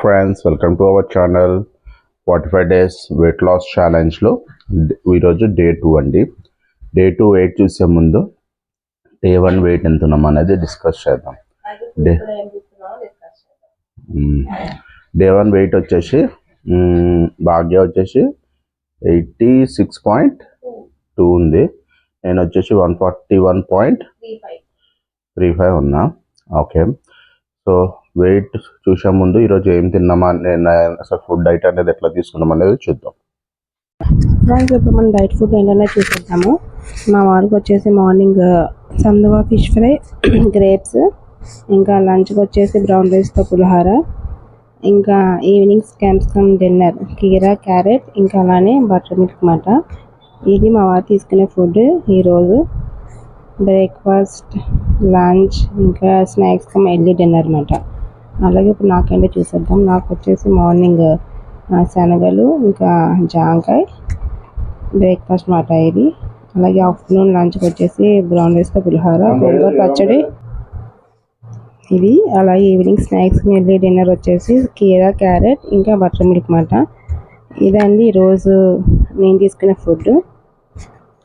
Friends welcome to our channel forty five days weight loss ఛాలెంజ్లో ఈరోజు day two అండి. Day two weight చూసే ముందు day one wait ఎంత ఉన్నాం అనేది డిస్కస్ చేద్దాం. డే డే వన్ వెయిట్ వచ్చేసి భాగ్య వచ్చేసి ఎయిటీ సిక్స్ పాయింట్ టూ ఉంది. నేను వచ్చేసి one forty one point three five ఉన్నా. ఓకే సో వెయిట్ చూసే ముందు ఈరోజు ఏం తిన్నామా అసలు ఫుడ్ డైట్ అనేది ఎట్లా తీసుకున్నాం అనేది చూద్దాం. ఫ్రెండ్స్ ఇప్పుడు మనం డైట్ ఫుడ్ ఏంటనే చూసేద్దాము. మా వారికి వచ్చేసి మార్నింగ్ uh, సందువా ఫిష్ ఫ్రై గ్రేప్స్ ఇంకా లంచ్కి వచ్చేసి బ్రౌన్ రైస్తో పులిహోర ఇంకా ఈవినింగ్ స్కామ్స్కమ్ డిన్నర్ కీరా క్యారెట్ ఇంకా అలానే బటర్ మిల్క్ మాట ఇది మా వారు తీసుకునే ఫుడ్ ఈరోజు. బ్రేక్ఫాస్ట్ లంచ్ ఇంకా స్నాక్స్ కమ్ ఎర్లీ డిన్నర్ అనమాట అలాగే ఇప్పుడు నాకేంటో చూసేద్దాం. నాకు వచ్చేసి మార్నింగ్ శనగలు ఇంకా జాంకాయ బ్రేక్ఫాస్ట్ మాట ఇది. అలాగే ఆఫ్టర్నూన్ లంచ్కి వచ్చేసి బ్రౌన్ రైస్తో పులిహోర గోంగూర పచ్చడి. ఇది అలాగే ఈవినింగ్ స్నాక్స్ వెళ్ళి డిన్నర్ వచ్చేసి కీరా క్యారెట్ ఇంకా బటర్ మిల్క్ మాట. ఇదండి ఈరోజు నేను తీసుకునే ఫుడ్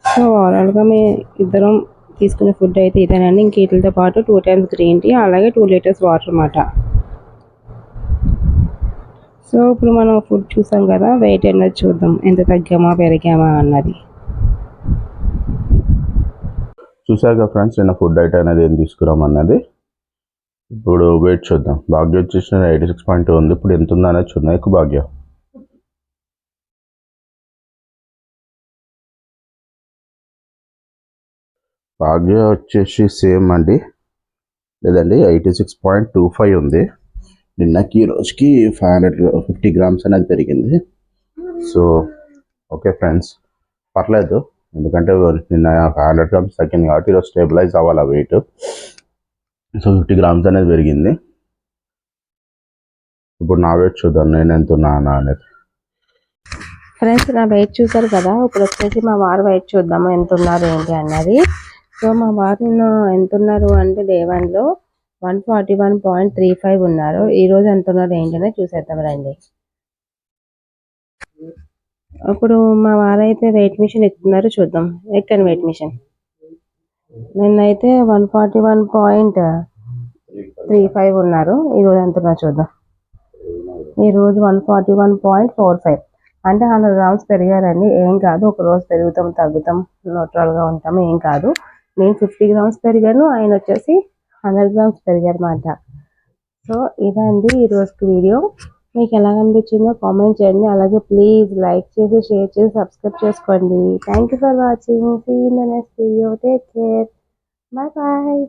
సో ఓవరాల్గా మీ ఇద్దరం తీసుకునే ఫుడ్ అయితే ఇదేనండి. ఇంక వీటితో పాటు టూ టైమ్స్ గ్రీన్ టీ అలాగే టూ లీటర్స్ వాటర్ అన్నమాట సో ఇప్పుడు మనం ఫుడ్ చూసాం కదా వెయిట్ అన్నది చూద్దాం. ఎంత తగ్గామా పెరిగామా అన్నది. చూసారుగా ఫ్రెండ్స్ నేను ఫుడ్ డైట్ అనేది ఏం తీసుకురామన్నది ఇప్పుడు వెయిట్ చూద్దాం. భాగ్య వచ్చేసి ఎయిటీ సిక్స్ పాయింట్ ఉంది. ఇప్పుడు ఎంత ఉందా అనేది చూద్దాం. ఎక్కువ భాగ్య. భాగ్య వచ్చేసి సేమ్ అండి. లేదండి eighty six point two five ఉంది. నిన్నకి ఈ రోజుకి ఫైవ్ హండ్రెడ్ ఫిఫ్టీ గ్రామ్స్ అనేది పెరిగింది. సో ఓకే ఫ్రెండ్స్ పర్లేదు. ఎందుకంటే నిన్న ఫైవ్ హండ్రెడ్ గ్రామ్స్ తగ్గింది కాబట్టి ఈరోజు స్టేబిలైజ్ అవ్వాలి ఆ వెయిట్ సో ఫిఫ్టీ గ్రామ్స్ అనేది పెరిగింది. ఇప్పుడు నా వెయిట్ చూద్దాం నేను ఎంత ఉన్నానా అనేది. ఫ్రెండ్స్ నా వెయిట్ చూసారు కదా? ఇప్పుడు వచ్చేసి మా వారు వెయిట్ చూద్దాము ఎంత ఉన్నారు ఏంటి అన్నది. సో మా వారు ఎంత ఉన్నారు అంటే దేవన్లో one forty one point three five ఉన్నారు. ఈ రోజు ఎంత ఉన్నారు ఏంటనే చూసేద్దాం రండి. ఇప్పుడు మా వారైతే వెయిట్ మిషన్ ఎక్కుతున్నారు చూద్దాం. ఎక్కండి వెయిట్ మిషన్? నిన్నైతే one forty one point three five ఉన్నారు. ఈ రోజు ఎంత ఉన్నారు చూద్దాం. ఈ రోజు one forty one point four five. అంటే హండ్రెడ్ గ్రామ్స్ పెరిగారండి. ఏం కాదు ఒక రోజు పెరుగుతాం తగ్గుతాం న్యూట్రల్గా ఉంటాం ఏం కాదు. నేను ఫిఫ్టీ గ్రామ్స్ పెరిగాను ఆయన వచ్చేసి హండ్రెడ్ గ్రామ్స్ పెరిగారు సో ఇదండి ఈ రోజుకి వీడియో. మీకు ఎలా అనిపించిందో కామెంట్ చేయండి. అలాగే ప్లీజ్ లైక్ చేసి షేర్ చేసి సబ్స్క్రైబ్ చేసుకోండి. Thank you for watching see in the next video take care bye bye